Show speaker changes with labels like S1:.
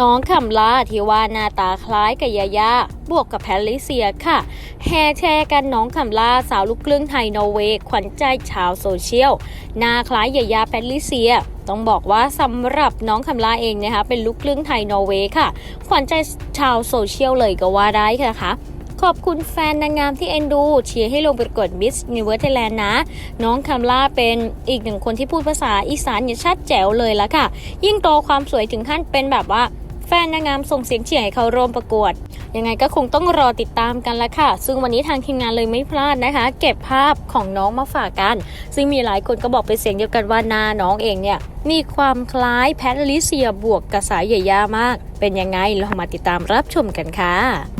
S1: น้องคำลาที่ว่าหน้าตาคล้ายกับยาย่าบวกกับแพทริเซียค่ะ แฮแชร์กันน้องคำลาสาวลูกครึ่งไทยนอร์เวย์ขวัญใจชาวโซเชียลหน้าคล้ายยายาแพทริเซีย ต้องบอกว่าสำหรับน้องคำลาเองนะคะเป็นลูกครึ่งไทยนอร์เวย์ค่ะ ขวัญใจชาวโซเชียลเลยก็ว่าได้ค่ะขอบคุณแฟนนางงามที่เอ็นดู เชียร์ให้ลงประกวด Miss Universe Thailand นะ น้องคำล่าเป็นอีกหนึ่งคนที่พูดภาษาอีสานอย่างชัดแจ๋วเลยละค่ะ ยิ่งโตความสวยถึงขั้นเป็นแบบว่า แฟนนางงามส่งเสียงเชียร์ให้เขาร่วมประกวด ยังไงก็คงต้องรอติดตามกันละค่ะ ซึ่งวันนี้ทางทีมงานเลยไม่พลาดนะคะ เก็บภาพของน้องมาฝากกัน ซึ่งมีหลายคนก็บอกเป็นเสียงเดียวกันว่าหนาน้องเองเนี่ยมีความคล้ายแพทลิเซียบวกกระสายใหญ่ยามาก เป็นยังไงเรามาติดตามรับชมกันค่ะ